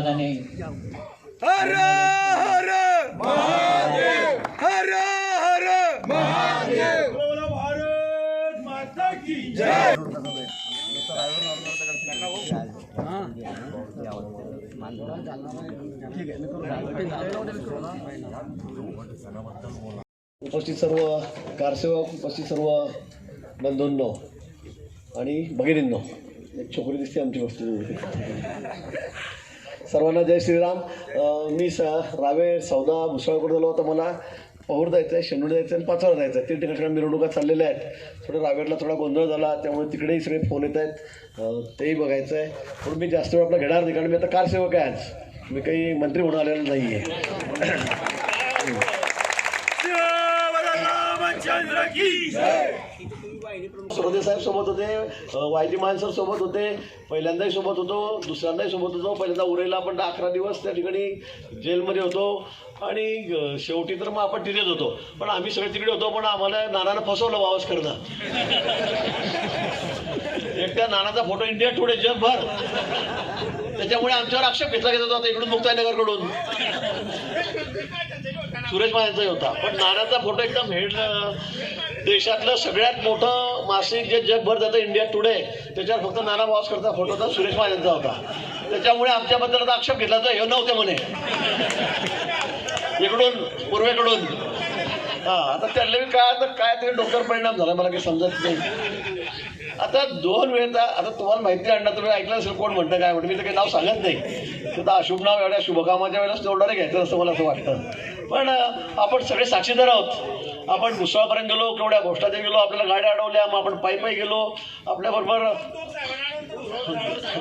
आशीर्वादाने. हर हर! हर हर! बोला भारत माता की जय उपस्थित सर्व कारसेवक उपस्थित सर्व बंधूंनो आणि भगिनींनो एक छोकरी दिसते आमची वस्तू. सर्वांना जय श्रीराम. मी स रावे सौदा भुसावळकडे झालो होता मला. पहूर जायचं आहे शेंडूर जायचं आहे आणि पाचवर जायचं आहे तीन ठिकाणी मिरवणुका चाललेल्या आहेत. थोडं रावेरला थोडा गोंधळ झाला त्यामुळे तिकडेही सगळे फोन येत आहेत. तेही बघायचं आहे म्हणून मी जास्त वेळ आपला घेणार नाही कारण मी आता कारसेवक आहे आज. मी काही मंत्री म्हणून आलेलो नाही आहे रामचंद्र की जय सुरदे साहेब सोबत होते वायजी मानसर सोबत होते पहिल्यांदाही सोबत होतो दुसऱ्यांदाही सोबत होतो पहिल्यांदा उरेला आपण अकरा दिवस त्या ठिकाणी जेलमध्ये होतो आणि शेवटी तर मग आपण तिथेच होतो. पण आम्ही सगळे तिकडे होतो पण आम्हाला नानानं फसवलं वावस करणं एकट्या नानाचा फोटो इंडिया टुडे जगभर. त्याच्यामुळे आमच्यावर आक्षेप घेतला गेला होता इकडून मुक्ताईनगरकडून. सुरेश महाराजांचा होता. पण नाण्याचा फोटो एकदम हेड देशातलं सगळ्यात मोठं मासिक जे जगभर जातं इंडिया टुडे त्याच्यावर फक्त नाना करता फोटो होता सुरेश महाराजांचा होता. त्याच्यामुळे आमच्याबद्दल आक्षेप घेतला तर हे नव्हते म्हणे. इकडून पूर्वेकडून. हा आता त्याला काय आता काय ते डोक्यावर परिणाम झाला मला काही समजत नाही. आता दोन वेळेचा आता तुम्हाला माहिती आणणार तुम्ही ऐकलं असेल कोण म्हणतं काय म्हणतं मी तर काही नाव सांगत नाही. तर अशुभ नाव एवढ्या शुभकामाच्या वेळेलाच तेवढं घ्यायचं असं मला असं वाटतं. पण आपण सगळे साक्षीदार आहोत. आपण भुसावळपर्यंत गेलो केवढ्या गोष्टात गेलो आपल्याला गाड्या अडवल्या मग आपण पायी पायी गेलो आपल्याबरोबर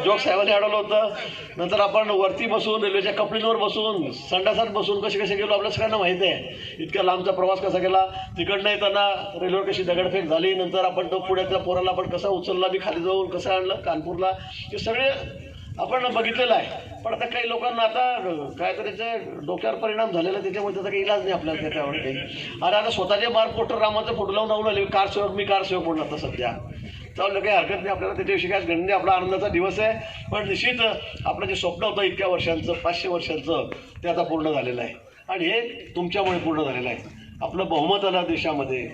जोग साहेबांनी अडवलं होतं. नंतर आपण वरती बसून रेल्वेच्या कपडींवर बसून संडासात बसून कसे कसे गेलो आपल्या सगळ्यांना माहिती आहे. इतका लांबचा प्रवास कसा केला? तिकडनं येताना रेल्वेवर कशी दगडफेक झाली? नंतर आपण तो पुण्यातल्या पोराला आपण कसा उचलला मी खाली जाऊन कसं आणलं कानपूरला? हे सगळे आपण बघितलेलं आहे. पण आता काही लोकांना आता काय तर त्याचे डोक्यावर परिणाम झालेला त्याच्यामुळे त्याचा काही इलाज नाही आपल्याला त्याच्यावर काही आणि आता स्वतःचे मार पोटर रामाचं फोटो लावून लावून आले कार सेवक मी कार सेवक म्हणून आता सध्या. चाललं काही हरकत नाही. आपल्याला त्याच्याविषयी काय गणने आपला आनंदाचा दिवस आहे. पण निश्चित आपलं जे स्वप्न होतं इतक्या वर्षांचं पाचशे वर्षांचं ते आता पूर्ण झालेलं आहे. आणि हे तुमच्यामुळे पूर्ण झालेलं आहे. आपलं बहुमत आलं देशामध्ये.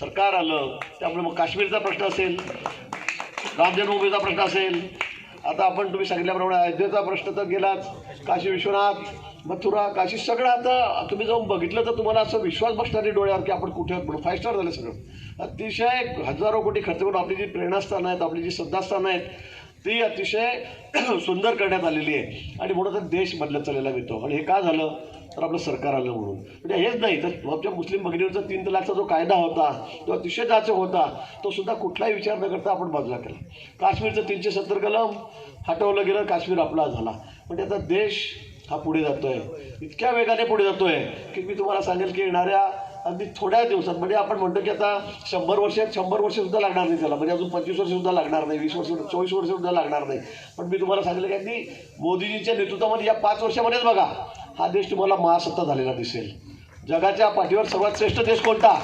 सरकार आलं. त्यामुळे मग काश्मीरचा प्रश्न असेल. राम जन्मभूमीचा प्रश्न असेल. आता आपण तुम्ही सांगितल्याप्रमाणे अयोध्येचा प्रश्न तर गेलाच. काशी विश्वनाथ मथुरा काशी सगळं आता तुम्ही जाऊन बघितलं तर तुम्हाला असं विश्वास बसणार डोळ्यावर की आपण कुठे आहोत म्हणून फाय स्टार झालं सगळं. अतिशय हजारो कोटी खर्च करून आपली जी प्रेरणास्थानं आहेत आपली जी श्रद्धास्थानं आहेत ती अतिशय सुंदर करण्यात आलेली आहे. आणि म्हणून तर देश बदलत चाललेला मिळतो आणि हे का झालं? तर आपलं सरकार आलं म्हणून. म्हणजे हेच नाही तर आमच्या मुस्लिम भगिनीवरचा तीन तलाकचा जो कायदा होता किंवा अतिशय जाचक होता तो सुद्धा कुठलाही विचार न करता आपण बाजूला केला. काश्मीरचं तीनशे सत्तर कलम हटवलं गेलं काश्मीर आपला झाला. म्हणजे आता देश हा पुढे जातो आहे इतक्या वेगाने पुढे जातो आहे की मी तुम्हाला सांगेल की येणाऱ्या अगदी थोड्या दिवसात म्हणजे आपण म्हणतो की आता शंभर वर्ष शंभर वर्ष सुद्धा लागणार नाही त्याला. म्हणजे अजून पंचवीस वर्षसुद्धा लागणार नाही वीस वर्ष चोवीस वर्षसुद्धा लागणार नाही. पण मी तुम्हाला सांगितलं की अगदी मोदीजींच्या नेतृत्वामध्ये या पाच वर्षामध्येच बघा हा देश तुम्हाला महासत्ता झालेला दिसेल. जगाच्या पाठीवर सर्वात श्रेष्ठ देश कोणता?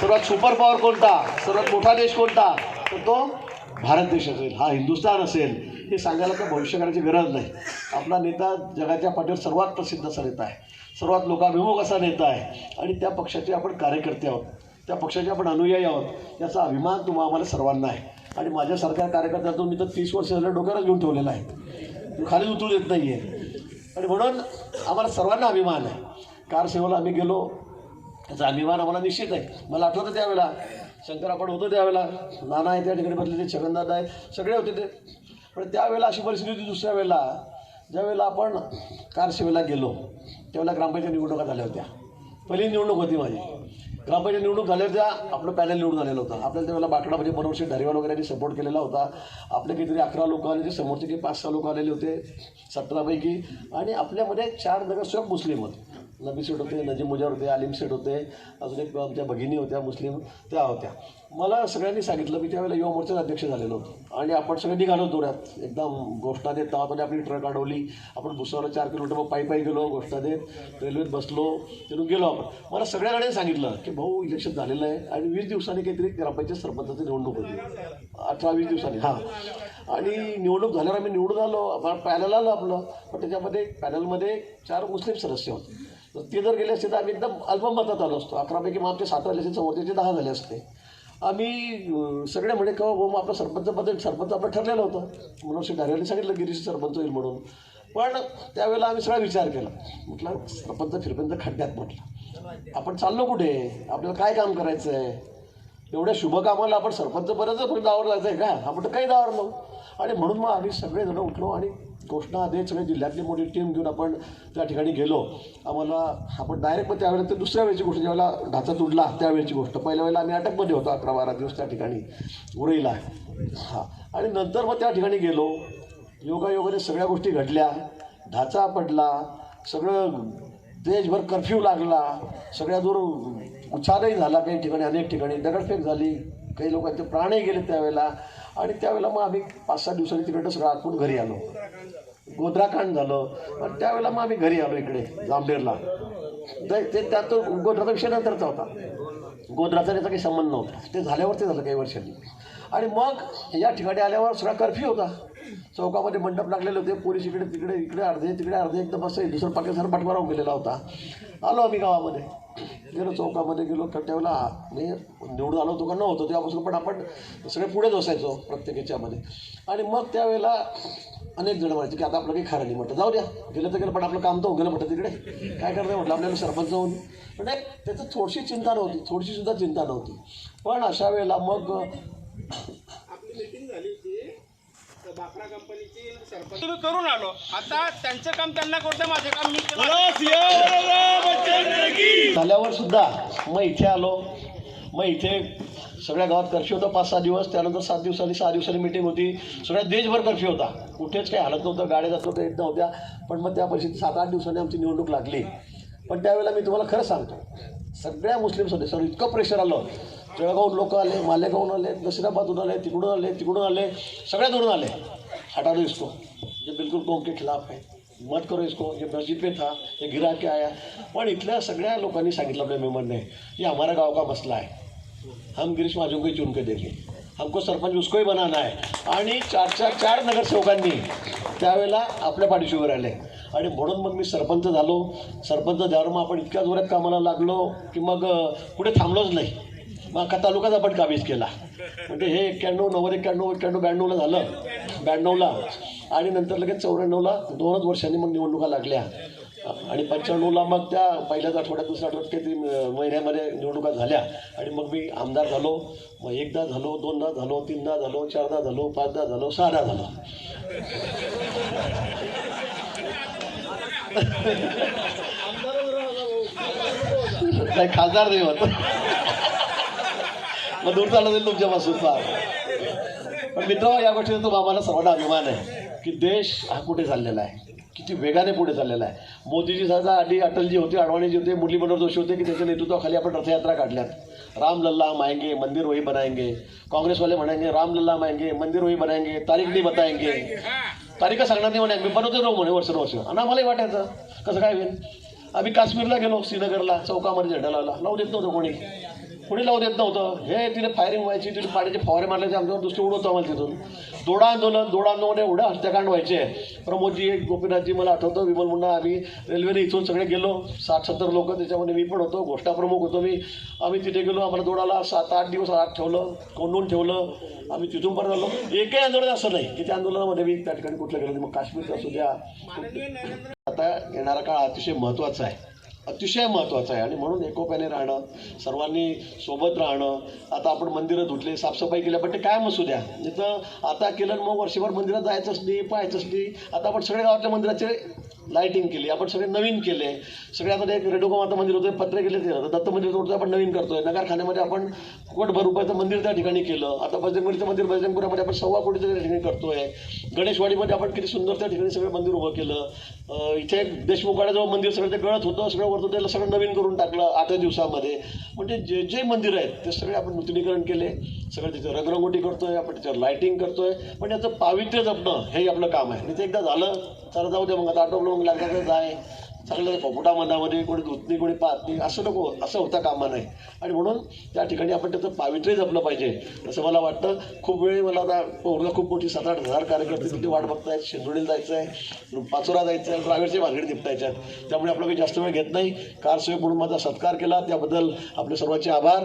सर्वात सुपर पॉवर कोणता? सर्वात मोठा देश कोणता? तर तो भारत देश असेल हा हिंदुस्थान असेल. हे सांगायला तर भविष्य करायची गरज नाही. आपला नेता जगाच्या पाठीवर सर्वात प्रसिद्ध असा नेता आहे. सर्वात लोकाभिमुख असा नेता आहे. आणि त्या पक्षाचे आपण कार्यकर्ते आहोत. त्या पक्षाचे आपण अनुयायी आहोत. याचा अभिमान तुम्हा आम्हाला सर्वांना आहे. आणि माझ्यासारख्या कार्यकर्त्यातून मी तर तीस वर्ष झालं डोक्यावरच घेऊन ठेवलेला आहे. खाली उतरू देत नाही आहे आणि म्हणून आम्हाला सर्वांना अभिमान आहे. कार सेवेला आम्ही गेलो. त्याचा अभिमान आम्हाला निश्चित आहे. मला आठवतं त्यावेळेला. शंकर आपण होतो त्यावेळेला. नाना आहे त्या ठिकाणी बसले ते छगनदादा आहेत सगळे होते ते. पण त्यावेळेला अशी परिस्थिती होती दुसऱ्या वेळेला. ज्यावेळेला आपण कार सेवेला गेलो त्यावेळेला ग्रामपंचायत निवडणुका झाल्या होत्या. पहिली निवडणूक होती माझी. ग्रामपंचायत निवडणूक झाल्या होत्या आपलं पॅनल निवडून झालेलं होतं. आपल्याला त्यावेळेला बाकडा म्हणजे बनवशी धारीवाल वगैरे सपोर्ट केलेला होता. आपले काहीतरी अकरा लोक आले होते समोरचे काही पाच सहा लोक आलेले होते सतरापैकी. आणि आपल्यामध्ये चार नगरसेवक मुस्लिम होते. नबी सेठ होते नजीम मुजार होते आलिम सेठ होते अजून एक आमच्या भगिनी होत्या मुस्लिम त्या होत्या. मला सगळ्यांनी सांगितलं मी त्यावेळेला युवा मोर्चाचा अध्यक्ष झालेलो होतो. आणि आपण सगळे निघालो दोऱ्यात. एकदम घोषणा देत तेव्हा आपली ट्रक अडवली. आपण भुसावळला चार किलोमीटर मग पायी पायी गेलो घोषणा देत. रेल्वेत बसलो तिथून गेलो आपण. मला सगळ्या सांगितलं की भाऊ इलेक्शन झालेलं आहे आणि वीस दिवसांनी काहीतरी ग्रामपंचायत सरपंचाची निवडणूक होती. अठरा वीस दिवसांनी. हां. आणि निवडणूक झाल्यावर आम्ही निवडून आलो. पॅनल आलं आपलं. पण त्याच्यामध्ये पॅनलमध्ये चार मुस्लिम सदस्य होते. तर ते जर गेले असते तर आम्ही एकदम अल्पमतात आलो असतो. अकरापैकी मग आमचे सात झाले असते चौथ्याचे दहा झाले असते. आम्ही सगळे म्हणे का मग आपलं सरपंच पद सरपंच आपलं ठरलेलं होतं. म्हणून श्री डायरेक्टली सांगितलं गिरीश सरपंच होईल म्हणून. पण त्यावेळेला आम्ही सगळा विचार केला. म्हटलं सरपंच फिरपंच खड्ड्यात म्हटलं. आपण चाललो कुठे? आपल्याला काय काम करायचं आहे एवढ्या शुभकामाला आपण सरपंच बरंच पण दावर जायचं आहे का? आपण तर काही दावर नव्हतो आणि म्हणून मग आम्ही सगळेजण उठलो आणि घोषणा आधी सगळे जिल्ह्यातली मोठी टीम घेऊन आपण त्या ठिकाणी गेलो. आम्हाला आपण डायरेक्ट मग त्यावेळेला ते दुसऱ्या वेळची गोष्ट ज्यावेळेला ढाचा तुडला त्यावेळेची गोष्ट. पहिल्या वेळेला आम्ही अटकमध्ये होतो अकरा बारा दिवस त्या ठिकाणी उरईला. हां. आणि नंतर मग त्या ठिकाणी गेलो. योगायोगाने सगळ्या गोष्टी घडल्या. ढाचा पडला. सगळं देशभर कर्फ्यू लागला. सगळ्या दूर उच्छादही झाला काही ठिकाणी अनेक ठिकाणी. दगडफेक झाली. काही लोकांचे प्राणही गेले त्यावेळेला. आणि त्यावेळेला मग आम्ही पाच सहा दिवसांनी तिकडं सगळं आखून घरी आलो. गोधराकांड झालं. आणि त्यावेळेला मग आम्ही घरी आलो इकडे जामनेरला ते ते त्यात तो गोधराचा विषय नंतरचा होता. गोधराचा त्याचा काही संबंध नव्हता. ते झाल्यावर ते झालं काही वर्षांनी. आणि मग या ठिकाणी आल्यावर सगळा कर्फ्यू होता. चौकामध्ये मंडप लागलेले होते. पोलीस इकडे तिकडे इकडे अर्धे तिकडे अर्धे एकदम असं दुसरं पाकिस्तान पाठमारावून गेलेला होता. आलो आम्ही गावामध्ये. गेलो चौकामध्ये गेलो तर त्यावेळेला मी निवडून आलो होतो. का नव्हतो तेव्हापासून पण आपण सगळे पुढे बसायचो प्रत्येक याच्यामध्ये. आणि मग त्यावेळेला अनेक जण म्हणायचे की आता आपलं काही खरं नाही म्हटलं. जाऊ द्या. गेलं तर गेलं पण आपलं काम तर होऊन गेलं म्हटलं तिकडे. काय करतं म्हटलं? आपल्याला सरपंच होऊन पण त्याचं थोडीशी चिंता नव्हती. थोडीशी सुद्धा चिंता नव्हती. पण अशा वेळेला मग आपली मीटिंग झाली होती. कंपनीची सरपंच. तुम्ही करून आलो. आता त्यांचं काम त्यांना करतं माझं काम मी झाल्यावर सुद्धा मग इथे आलो. मग इथे सगळ्या गावात कर्फ्यू होता पाच सहा दिवस. त्यानंतर सात दिवसांनी सहा दिवसांनी मिटिंग होती. सगळ्या देशभर कर्फ्यू होता. कुठेच काही हालत नव्हतं गाड्या जात नव्हत्या येत नव्हत्या. पण मग त्या परिस्थितीत सात आठ दिवसांनी आमची निवडणूक लागली. पण त्यावेळेला मी तुम्हाला खरं सांगतो सगळ्या मुस्लिम सदस्यांवर इतकं प्रेशर आलं. जळगावून लोक आले मालेगावून आले नसिराबादहून आले तिकडून आले तिकडून आले सगळ्या दुरून आले. हटा दो इसको जे बिलकुल कौम के खिलाफ है मत करो इसको ये मस्जिद पे था ये गिरा के आया. पण इथल्या सगळ्या लोकांनी सांगितलं आपल्या मेंबरने ये हमारा गाव का मसला आहे. हम गिरीश महाजन को ही चुन के देंगे. हमको सरपंच उसकोही बनाना आहे आणि चार चार चार नगरसेवकांनी त्यावेळेला आपल्या पाठीशी उभे राहिले आणि म्हणून मग मी सरपंच झालो. सरपंच झाल्यावर मग आपण इतक्या जोरात कामाला लागलो की मग कुठे थांबलोच नाही. मग अख्खा तालुकाच आपण काबीज केला. म्हणजे हे एक्क्याण्णव नव्वद एक्क्याण्णव एक्क्याण्णव ब्याण्णवला झालं. ब्याण्णवला. आणि नंतर लगेच चौऱ्याण्णवला दोनच वर्षांनी मग निवडणुका लागल्या. आणि पंच्याण्णवला मग त्या पहिल्याच आठवड्यात दुसऱ्या आठवड्यात काहीतरी महिन्यामध्ये निवडणुका झाल्या. आणि मग मी आमदार झालो. मग एकदा झालो दोनदा झालो तीनदा झालो चारदा झालो पाचदा झालो सहादा झालो. काही खासदार नाही होत. मग दूर चाललं जाईल तुमच्यापासून फार. पण मित्र या गोष्टीचा तो आम्हाला सर्वांना अभिमान आहे की देश हा कुठे चाललेला आहे. किती वेगाने पुढे चाललेला आहे. मोदीजी साधा आधी अटलजी होते अडवाणीजी होते मुरली मनोहर जोशी होते की त्याच्या नेतृत्वाखाली आपण रथयात्रा काढल्यात. राम लल्ला हम आएंगे मंदिर वही बनाएंगे काँग्रेस वाले म्हणायंगे राम लल्ला हम आएंगे मंदिर वही बनाएंगे तारीख नाही बताएंगे तारीख सांगणार नाही म्हणे मी बनवतो राहू म्हणे वर्ष आणि आम्हालाही वाटायचं कसं काय होईल? आम्ही काश्मीरला गेलो श्रीनगरला चौकामध्ये झेंडा लावला. लावू देत नव्हतं कोणी. कोणी लावू देत नव्हतं. हे तिथे फायरिंग व्हायची तिथे पाण्याचे फवारे मारल्याचे आमच्यावर दुसरे उडवतो आम्हाला तिथून. दोडा आंदोलन दोडा आंदोलन एवढं हत्याकांड व्हायचे. प्रमोदजी गोपीनाथजी मला आठवतं विमल मुंडा आम्ही रेल्वेने इथून सगळे गेलो. साठ सत्तर लोक त्याच्यामध्ये मी पण होतो घोषणा प्रमुख होतो मी. आम्ही तिथे गेलो आम्हाला दोडाला सात आठ दिवस आत ठेवलं कोंडून ठेवलं. आम्ही तिथून परत आलो. एकही आंदोलन असं नाही की त्या आंदोलनामध्ये मी त्या ठिकाणी कुठलं गेलो. मग काश्मीरचं असू द्या. आता येणारा काळ अतिशय महत्त्वाचा आहे. अतिशय महत्त्वाचं आहे. आणि म्हणून एकोप्याने राहणं सर्वांनी सोबत राहणं आता आपण मंदिरं धुतले साफसफाई केल्या पण ते काय असू द्या. नाही तर आता केलं मग वर्षभर मंदिरात जायचंच नाही पाहायचंच नाही. आता आपण सगळ्या गावातल्या मंदिराचे लाईटिंग केली आपण सगळे नवीन केले. सगळे आता एक रेडोगो माता मंदिर होतं पत्रे केले ते. आता दत्त मंदिर होतं आपण नवीन करतोय. नगरखान्यामध्ये आपण कोटभर रुपयाचं मंदिर त्या ठिकाणी केलं. आता बजरंगबलीचं मंदिर बजरंगपुरामध्ये आपण सव्वा कोटीचं त्या ठिकाणी करतोय. गणेशवाडीमध्ये आपण किती सुंदर त्या ठिकाणी सगळं मंदिर उभं केलं. इथे देशमुखाडा देशमुखाड्याजवळ मंदिर सगळं ते गळत होतं सगळं वरतं त्याला सगळं नवीन करून टाकलं आठ दिवसामध्ये. म्हणजे जे जे मंदिर आहेत ते सगळे आपण नूतनीकरण केले. सगळं त्याचं रंगरंगोटी करतोय आपण त्याच्यावर लाईटिंग करतोय. पण याचं पावित्र्य जपणं हे आपलं काम आहे. आणि ते एकदा झालं तर जाऊ दे मग. आता आटोपलं मग लागतं जाय. चांगलं पोपटा मनामध्ये कोणी धुतणी कोणी पात नाही असं नको असं होता कामा नाही आणि म्हणून त्या ठिकाणी आपण त्याचं पावित्र्य जपलं पाहिजे. असं मला वाटतं. खूप वेळ मला आता पौरला खूप मोठी सात आठ हजार कार्यकर्ते तिथे वाट बघतायत. शेंदुडीला जायचं आहे पाचोरा जायचं आहे ड्रायव्हरचे भानगडी निपटायच्या त्यामुळे आपलं काही जास्त वेळ घेत नाही. कारसेवक म्हणून माझा सत्कार केला. त्याबद्दल आपले सर्वांचे आभार.